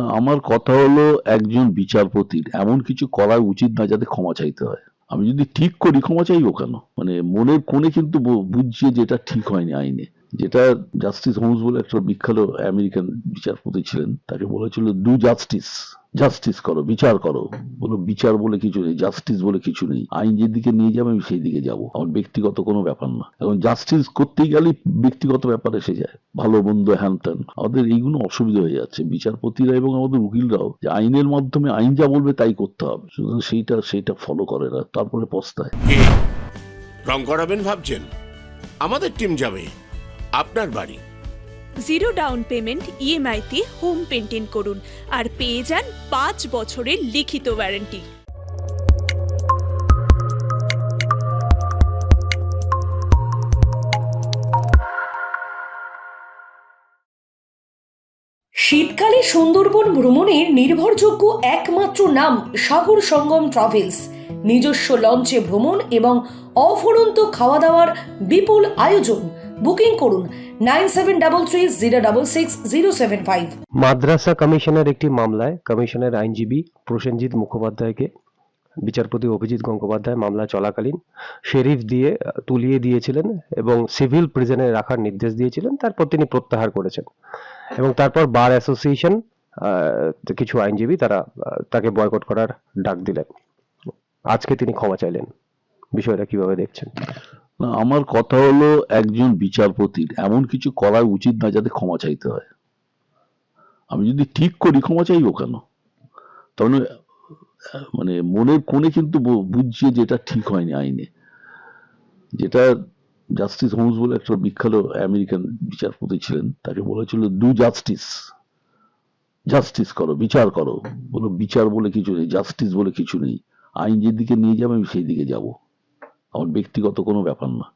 না, আমার কথা হলো একজন বিচারপতির এমন কিছু করা উচিত না যাতে ক্ষমা চাইতে হয়। আমি যদি ঠিক করি, ক্ষমা চাইব কেন? মানে মনের কোণে কিন্তু বুঝছে যেটা ঠিক হয়নি আইনে। যেটা জাস্টিস হোমস বলে একটা বিখ্যাত আমেরিকান বিচারপতি ছিলেন, তাকে বলেছিল ডু জাস্টিস। জাস্টিস করো, বিচার করো। বলো বিচার বলে কিছু নেই জাস্টিস বলে কিছু নেই। আইন যেদিকে নিয়ে যাবে, আমি সেই দিকে যাব। আমার ব্যক্তিগত কোনো ব্যাপার না। এখন জাস্টিস করতেই গেলেই ব্যক্তিগত ব্যাপার এসে যায়। ভালো, মন্দ হ্যান ত্যান আমাদের এইগুলো অসুবিধা হয়ে যাচ্ছে। বিচারপতিরা এবং আমাদের উকিলরাও যে আইনের মাধ্যমে আইন যা বলবে তাই করতে হবে। সুতরাং সেইটা সেইটা ফলো করে না। তারপরে পস্তায়। রং করাবেন ভাবছেন? আমাদের টিম যাবে। আপনার বাড়ি। জিরো ডাউন পেমেন্ট ইএমআইতে হোম পেন্টেন করুন আর পেয়ে যান পাঁচ বছরের লিখিত ওয়ারেন্টি। শীতকালে সুন্দরবন ভ্রমণের নির্ভরযোগ্য একমাত্র নাম সাগর সঙ্গম ট্রাভেলস। নিজস্ব লঞ্চে ভ্রমণ এবং অফুরন্ত খাওয়া দাওয়ার বিপুল আয়োজন বুকিং করুন nine seven double three zero double six zero seven five. মাদ্রাসা কমিশনের একটি মামলায় কমিশনের আইনজীবী প্রসেনজিৎ মুখোপাধ্যায়কে বিচারপতি অভিজিৎ গঙ্গোপাধ্যায় মামলা চলাকালীন শেরিফ দিয়ে তুলিয়ে দিয়েছিলেন এবং সিভিল প্রিজনে রাখার নির্দেশ দিয়েছিলেন, তারপর তিনি প্রত্যাহার করেছেন। এবং তারপর বার অ্যাসোসিয়েশন কিছু আইনজীবী তারা তাকে বয়কট করার ডাক দিলেন। আজকে তিনি ক্ষমা চাইলেন। বিষয়টা কীভাবে দেখছেন? না, আমার কথা হলো একজন বিচারপতির। এমন কিছু করা উচিত না যাতে ক্ষমা চাইতে হয়। আমি যদি ঠিক করি, ক্ষমা চাইব কেন? তখন মানে মনের কোণে কিন্তু বুঝছি যে এটা ঠিক হয়নি আইনে। যেটা জাস্টিস হোমস বলে একটা বিখ্যাত আমেরিকান বিচারপতি ছিলেন, তাকে বলেছিল ডু জাস্টিস জাস্টিস করো, বিচার করো। বলো, বিচার বলে কিছু নেই জাস্টিস বলে কিছু নেই। আইন যেদিকে নিয়ে যাবে, আমি সেই দিকে যাব। আমার ব্যক্তিগত কোনো ব্যাপার না।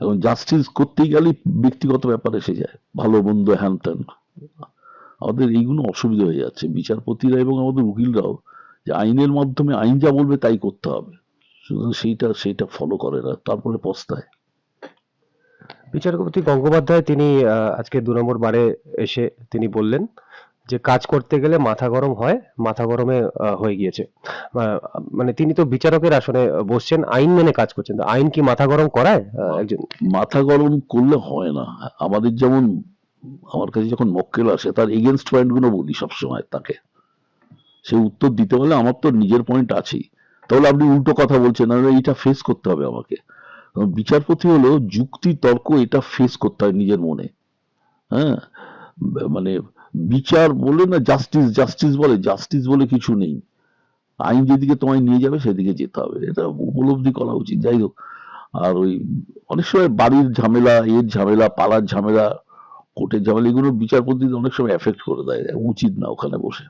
এখন জাস্টিস করতেই গেলেই ব্যক্তিগত ব্যাপার এসে যায়, ভালো মন্দ হ্যান ত্যান আমাদের এইগুলো অসুবিধা হয়ে যাচ্ছে। বিচারপতিরা এবং আমাদের উকিলরাও যে আইনের মাধ্যমে আইন যা বলবে তাই করতে হবে। সুতরাং সেইটা সেইটা ফলো করে না, তারপরে পস্তায়। বিচারপতি গঙ্গোপাধ্যায় তিনি আজকে দু নম্বর বারে এসে তিনি বললেন যে কাজ করতে গেলে মাথা গরম হয় মাথা গরমে হয়ে গিয়েছে। মানে তিনি তো বিচারকের আসনে বসছেন আইন মেনে কাজ করছেন। তো আইন কি মাথা গরম করায় একজন? মাথা গরম করলে হয় না। আমাদের যেমন আমার কাছে যখন মক্কেল আসে তার এগেনস্ট পয়েন্টগুলো বলি সবসময় তাকে। সে উত্তর দিতে হলে আমার তো নিজের পয়েন্ট আছেই। তাহলে আপনি উল্টো কথা বলছেন না এইটা ফেস করতে হবে আমাকে। বিচারপতি হলো যুক্তি তর্ক এটা ফেস করতে হয় নিজের মনে। হ্যাঁ? মানে বিচার বলে না, জাস্টিস জাস্টিস বলে জাস্টিস বলে কিছু নেই। আইন যেদিকে তোমায় নিয়ে যাবে, সেদিকে যেতে হবে। এটা উপলব্ধি করা উচিত, যাই হোক। আর ওই অনেক সময় বাড়ির ঝামেলা এর ঝামেলা, পাড়ার ঝামেলা, কোর্টের ঝামেলা, এগুলো বিচারপতি অনেক সময় এফেক্ট করে দেয়। উচিত না ওখানে বসে।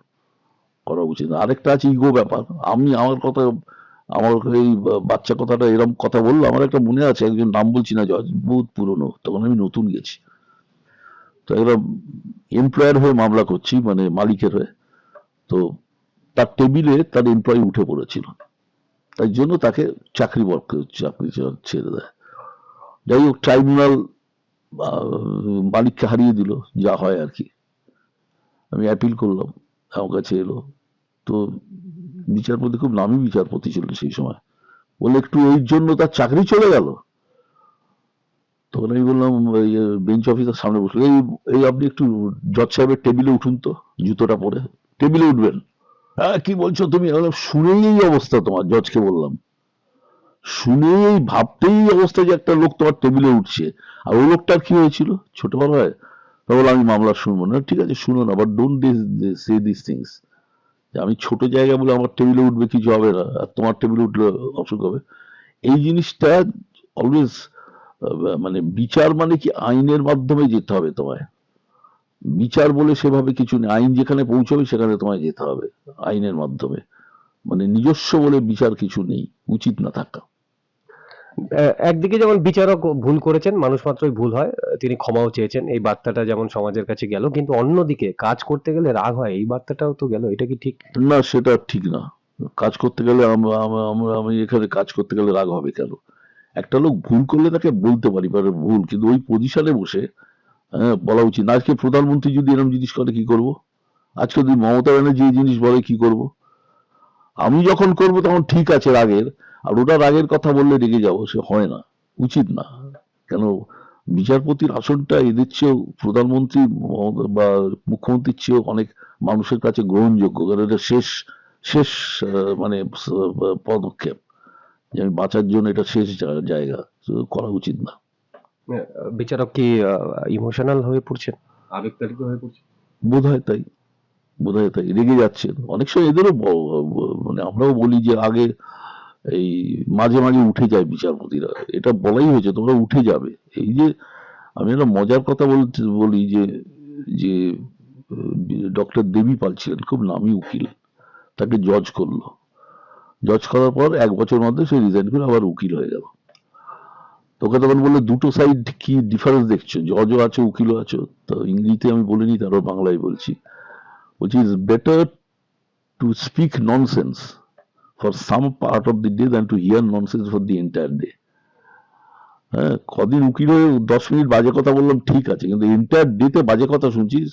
করা উচিত না। আরেকটা আছে ইগো ব্যাপার। আমি আমার কথা, আমার এই বাচ্চা কথাটা এরকম কথা বলল। আমার একটা মনে আছে, একজন নাম বলছি না, জজ, বহুত পুরনো। তখন আমি নতুন গেছি। তো এরা এমপ্লয়ার হয়ে মামলা করছি মানে মালিকের হয়ে। তো তার টেবিলে তার এমপ্লয়ি উঠে পড়েছিল। তাই জন্য তাকে চাকরি চাকরি ছেড়ে দেয়। যাই হোক ট্রাইব্যুনাল মালিককে হারিয়ে দিল, যা হয় আর কি। আমি অ্যাপিল করলাম, আমার কাছে এলো। তো বিচারপতি খুব নামি বিচারপতি ছিল সেই সময়। বলে, একটু ওই জন্য তার চাকরি চলে গেল? তখন আমি বললাম বেঞ্চ অফিসার সামনে বসল। এই এই আপনি একটু জজ সাহেবের টেবিলে উঠুন তো জুতোটা পরে। টেবিলে উঠবেন। হ্যাঁ কি বলছো তুমি? বললাম, শুনেই এই অবস্থা তোমার জজকে বললাম। শুনেই ভাবতেই এই অবস্থা যে একটা লোক তোমার টেবিলে উঠছে। আর ওই লোকটার কি হয়েছিল? ছোটবেলায়। তা বলে আমি মামলা শুনব না। ঠিক আছে শুনো না but don't say this things আমি ছোট জায়গা বলে আমার টেবিলে উঠবে কিছু হবে না। আর তোমার টেবিলে উঠলে অসুখ হবে। এই জিনিসটা অলওয়েজ মানে বিচার মানে কি আইনের মাধ্যমে যেতে হবে তোমায়? বিচার বলে সেভাবে কিছু নেই। আইন যেখানে পৌঁছবে সেখানে তোমায় যেতে হবে আইনের মাধ্যমে। মানে নিজস্ব বলে বিচার কিছু নেই উচিত না থাকা। একদিকে যেমন বিচারক ভুল করেছেন মানুষ মাত্রই ভুল হয় তিনি ক্ষমাও চেয়েছেন এই বার্তাটা যেমন সমাজের কাছে গেল কিন্তু অন্যদিকে কাজ করতে গেলে রাগ হয় এই বার্তাটাও তো গেল এটা কি ঠিক? না সেটা ঠিক না। কাজ করতে গেলে আমরা আমি এখানে কাজ করতে গেলে রাগ হবে কেন? একটা লোক ভুল করলে তাকে বলতে পারি ভুল কিন্তু ওই পজিশনে বসে হ্যাঁ, বলা উচিত। না আজকে প্রধানমন্ত্রী যদি এরকম জিনিস করে কি করব? আজকে যদি মমতা ব্যানার্জি এই জিনিস বলে কি করব? আমি যখন করব তখন ঠিক আছে রাগের। আর ওটা রাগের কথা বললে রেগে যাব সে হয় না উচিত না। কেন? বিচারপতির আসনটা এদের চেয়েও প্রধানমন্ত্রী বা মুখ্যমন্ত্রীর চেয়েও অনেক মানুষের কাছে গ্রহণযোগ্য কারণ এটা শেষ শেষ মানে পদক্ষেপ। যে আমি বাঁচার জন্য এটা শেষ জায়গা করা উচিত না। বিচারক কি ইমোশনাল হয়ে পড়ছেন? আবেগতাড়িত হয়ে পড়ছেন বোধ হয় তাই বোধ হয় তাই রেগে যাচ্ছেন। অনেক সময় এদেরও মানে আমরাও বলি যে আগে এই মাঝে মাঝে উঠে যায় বিচারপতিরা। এটা বলাই হয়েছে তোমরা উঠে যাবে। এই যে আমি একটা মজার কথা বলতে বলি যে যে ডক্টর দেবী পাল ছিলেন খুব নামি উকিল। তাকে জজ করল। জজ করার পর এক বছর মধ্যে সে রিজাইন করে আবার উকিল হয়ে গেল। তোকে তখন বললে দুটো সাইড কি ডিফারেন্স দেখছ? জজও আছো, উকিলও আছো। তো ইংরেজিতে আমি বলিনি তারও বাংলায় বলছি। Which is better to speak nonsense for some part of the day than to hear nonsense for the entire day. হ্যাঁ কদিন উকিল হয়ে দশ মিনিট বাজে কথা বললাম, ঠিক আছে। কিন্তু এন্টায়ার ডেতে বাজে কথা শুনছিস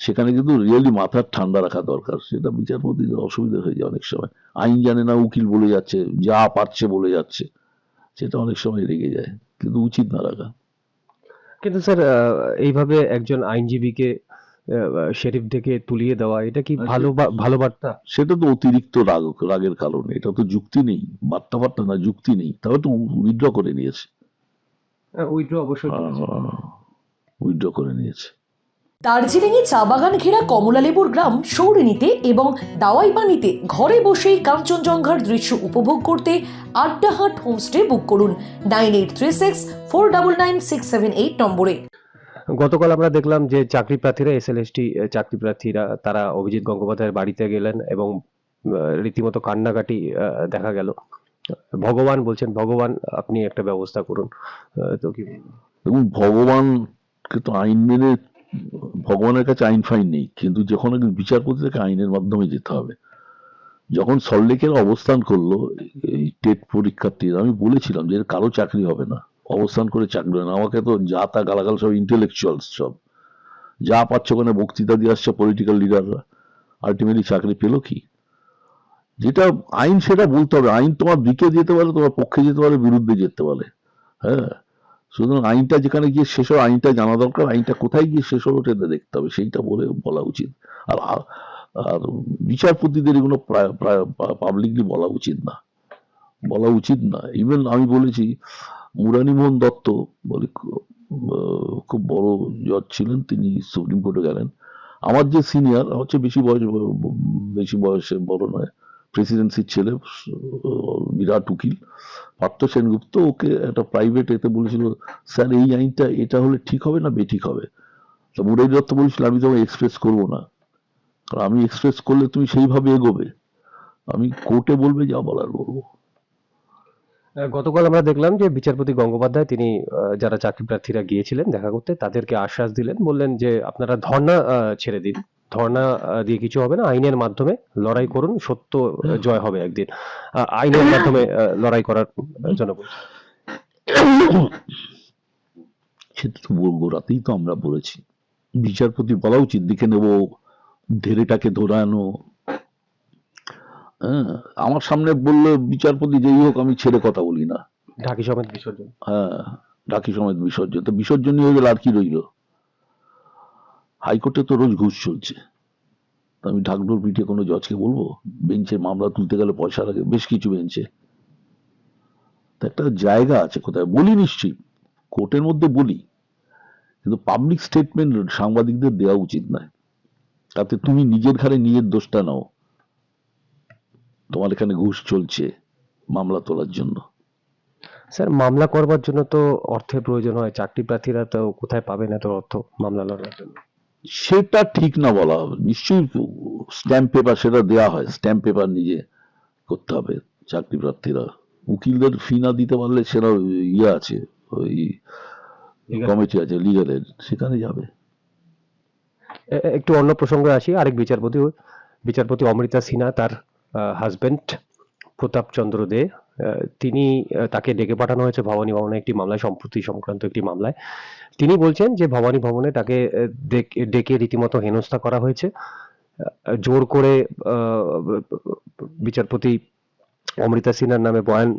সেখানে কিন্তু রিয়েলি মাথার ঠান্ডা রাখা দরকার সেটা বিচারপতিদের অসুবিধা হয়ে যায় অনেক সময়। আইন জানে না উকিল বলে যাচ্ছে যা পারছে বলে যাচ্ছে সেটা অনেক সময় রেগে যায় কিন্তু উচিত না রাখা। কিন্তু স্যার এইভাবে একজন আইনজীবীকে শেরিফ থেকে তুলিয়ে দেওয়া এটা কি ভালো বা- ভালো বার্তা? সেটা তো অতিরিক্ত রাগ রাগের কারণে এটা তো যুক্তি নেই বার্তা বার্তা না যুক্তি নেই তবে তো উইথড্র করে নিয়েছে। উইথড্র অবশ্যই করেছে। উইথড্র করে নিয়েছে। দার্জিলিংয়ে চা বাগান ঘেরা কমলালেবুর গ্রাম সৌরিনীতে এবং দাওয়াইপানিতে ঘরে বসেই কাঞ্চনজঙ্ঘার দৃশ্য উপভোগ করতে আড্ডাহাট হোমস্টে বুক করুন nine eight three six four double nine six seven eight নম্বরে। গতকাল আমরা দেখলাম যে চাকরি প্রার্থীরা এস এল এসএলএসটি চাকরি প্রার্থীরা তারা অভিজিৎ গঙ্গোপাধ্যায়ের বাড়িতে গেলেন এবং রীতিমতো কান্নাকাটি দেখা গেল। ভগবান বলছেন ভগবান আপনি একটা ব্যবস্থা করুন। তো কি ভগবানকে তো আইন মেনে ভগবানের কাছে আইন ফাইন নেই, কিন্তু যখন একজন বিচারপতি তাকে আইনের মাধ্যমে যেতে হবে, যখন সল্লেকের অবস্থান করল, এই টেট পরীক্ষার্থীরা আমি বলেছিলাম যে কারও চাকরি হবে না, অবস্থান করে চাকরি হবে না। আমাকে তো যা তা গালাগাল সব ইন্টেলেকচুয়ালস সব। যা পাচ্ছে ওখানে বক্তৃতা দিয়ে আসছে পলিটিক্যাল লিডাররা আলটিমেটলি চাকরি পেল কি? যেটা আইন সেটা বলতে হবে। আইন তোমার দিকে যেতে পারে, তোমার পক্ষে যেতে পারে, বিরুদ্ধে যেতে পারে। হ্যাঁ? সুতরাং আইনটা যেখানে গিয়ে শেষ হয় আইনটা জানা দরকার, আইনটা কোথায় গিয়ে শেষ হলো সেটা দেখতে হবে, সেইটা বলে বলা উচিত। আর, আর- বিচারপতিদের এগুলো পাবলিকলি বলা উচিত না। বলা উচিত না। ইভেন আমি বলেছি, মুরানী মোহন দত্ত বলে খুব বড় জজ ছিলেন, তিনি সুপ্রিম কোর্টে গেলেন। আমার যে সিনিয়র চেয়ে বেশি বয়স, বেশি বয়সে বড় নয়। প্রেসিডেন্সির ছেলে বিরাট উকিল পার্থ সেনগুপ্ত ওকে একটা প্রাইভেট এতে বলেছিল, স্যার, এই আইনটা, এটা হলে ঠিক হবে না, বেঠিক হবে? তো মুরারি দত্ত বলেছিল, আমি তোমায় এক্সপ্রেস করব না। কারণ আমি এক্সপ্রেস করলে তুমি সেইভাবে এগোবে। আমি কোর্টে বলবে, যা বলার বলব। গতকাল আমরা দেখলাম যে বিচারপতি গঙ্গোপাধ্যায়, তিনি যারা চাকরি প্রার্থীরা গিয়েছিলেন দেখা করতে, তাদেরকে আশ্বাস দিলেন, বললেন যে আপনারা ধর্ণা ছেড়ে দিন। ধর্ণা দিয়ে কিছু হবে না। আইনের মাধ্যমে লড়াই করুন সত্য জয় হবে একদিন। আইনের মাধ্যমে লড়াই করার জন্য সেটা তো বলব রাতেই তো আমরা বলেছি। বিচারপতি বলা উচিত দেখে নেব ধেরেটাকে ধরানো। হ্যাঁ আমার সামনে বললে বিচারপতি যেই হোক আমি ছেড়ে কথা বলি না। ঢাকি সমেত বিসর্জন। হ্যাঁ ডাকি সমেত বিসর্জন। তো বিসর্জনই হয়ে গেলে আর কি রইল? হাইকোর্টে তো রোজ ঘুষ চলছে। আমি ঢাকডোর পিঠে কোনো জজকে বলব? বেঞ্চের মামলা তুলতে গেলে পয়সা লাগে বেশ কিছু বেঞ্চে। একটা জায়গা আছে কোথায়? বলি নিশ্চয়ই। কোর্টের মধ্যে বলি। কিন্তু পাবলিক স্টেটমেন্ট সাংবাদিকদের দেওয়া উচিত নয়। তাতে তুমি নিজের ঘাড়ে নিজের দোষটা নাও। তোমার এখানে ঘুষ চলছে মামলা তোলার জন্য। স্যার, মামলা করবার জন্য তো অর্থের প্রয়োজন হয়। চাকরি প্রার্থীরা তো কোথায় পাবেন এত অর্থ মামলা লড়ার জন্য? সেটা ঠিক না বলা হবে। নিশ্চয়ই স্ট্যাম্প পেপার সেটা দেওয়া হয়। স্ট্যাম্প পেপার নিজে করতে হবে চাকরি প্রার্থীরা উকিলদের ফি না দিতে পারলে সেটা ইয়ে আছে ওই. কমিটি আছে লিগালের সেখানে যাবে। একটু অন্য প্রসঙ্গে আসি। আরেক বিচারপতি বিচারপতি অমৃতা সিনহা তার হাজবেন্ড প্রতাপ চন্দ্র দে। তিনি তাকে ডেকে পাঠানো হয়েছে ভবানী ভবনে একটি মামলায় সম্পত্তি সংক্রান্ত একটি মামলায়। তিনি বলছেন যে ভবানী ভবনে তাকে ডেকে- রীতিমতো হেনস্থা করা হয়েছে। জোর করে বিচারপতি অমৃতা সিনহার নামে বয়ান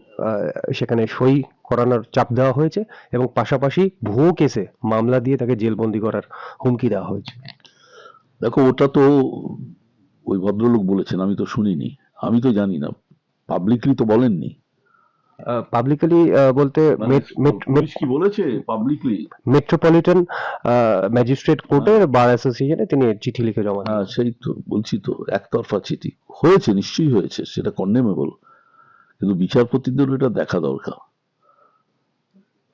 সেখানে সই করানোর চাপ দেওয়া হয়েছে এবং পাশাপাশি ভুয়ো কেসে মামলা দিয়ে তাকে জেলবন্দি করার হুমকি দেওয়া হয়েছে। দেখো, ওটা তো ওই ভদ্রলোক বলেছেন, আমি তো শুনিনি। আমি তো জানি না। পাবলিকলি তো বলেননি। পাবলিকলি বলতে মানে পুলিশ কি বলেছে পাবলিকলি মেট্রোপলিটন ম্যাজিস্ট্রেট কোর্টের বার অ্যাসোসিয়েশনে তিনি চিঠি লিখে জমা হ্যাঁ সেই তো বলছি তো একতরফা চিঠি। হয়েছে নিশ্চয়ই হয়েছে সেটা কন্ডেমেবল কিন্তু বিচারপতিদের এটা দেখা দরকার।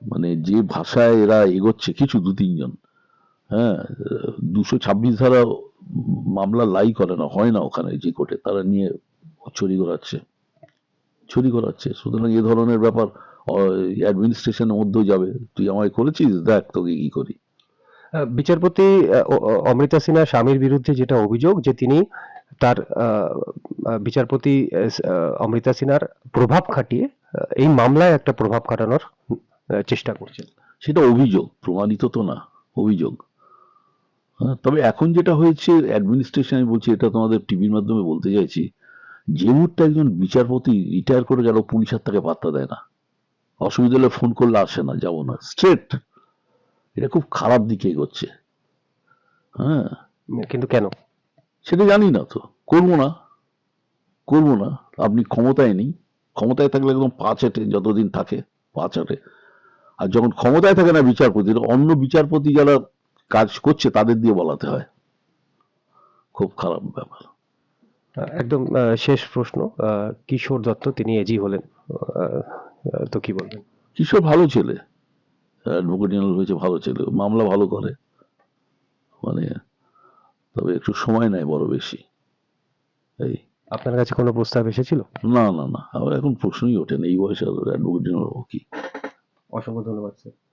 মানে যে ভাষায় এরা এগোচ্ছে কিছু দু তিনজন। হ্যাঁ দুশো ছাব্বিশ ধারা মামলা লাই করে না হয় না ওখানে যে কোর্টে তারা নিয়ে ছড়ি ঘোরাচ্ছে ছড়ি করাচ্ছে। সুতরাং এ ধরনের ব্যাপার অ্যাডমিনিস্ট্রেশনের মধ্যেও যাবে। তুই আমায় করেছিস? দেখ তোকে কি করি। বিচারপতি অমৃতা সিনহা স্বামীর বিরুদ্ধে যেটা অভিযোগ যে তিনি তার বিচারপতি অমৃতা সিনহার প্রভাব খাটিয়ে এই মামলায় একটা প্রভাব খাটানোর চেষ্টা করছেন। সেটা অভিযোগ প্রমাণিত তো না অভিযোগ। তবে এখন যেটা হয়েছে অ্যাডমিনিস্ট্রেশন আমি বলছি এটা তোমাদের টিভির মাধ্যমে বলতে চাইছি যে মুহূর্তে একজন বিচারপতি রিটায়ার করে গেল পুলিশ আর তাকে পাত্তা দেয় না। অসুবিধা হলে ফোন করলে আসে না যাব না। স্ট্রেট এটা খুব খারাপ দিকে এগোচ্ছে। হ্যাঁ। কিন্তু কেন? সেটা জানি না তো। করব না। করব না। আপনি ক্ষমতায় নেই। ক্ষমতায় থাকলে একদম পা চাটে যতদিন থাকে পা চাটে। আর যখন ক্ষমতায় থাকে না বিচারপতি অন্য বিচারপতি যারা কাজ করছে তাদের দিয়ে বলাতে হয়। খুব খারাপ ব্যাপার। একদম শেষ প্রশ্ন কিশোর দত্ত তিনি এজি হলেন। তো কি বলবেন? কিশোর ভালো ছেলে। অ্যাডভোকেট জেনারেল হয়েছে ভালো ছেলে। মামলা ভালো করে। মানে তবে একটু সময় নেয় বড় বেশি। এই। আপনার কাছে কোনো প্রস্তাব এসেছিল? না না না। আমার এখন প্রশ্নই ওঠে না। এই বয়সে অ্যাডভোকেট জেনারেল কি? অসংখ্য ধন্যবাদ স্যার।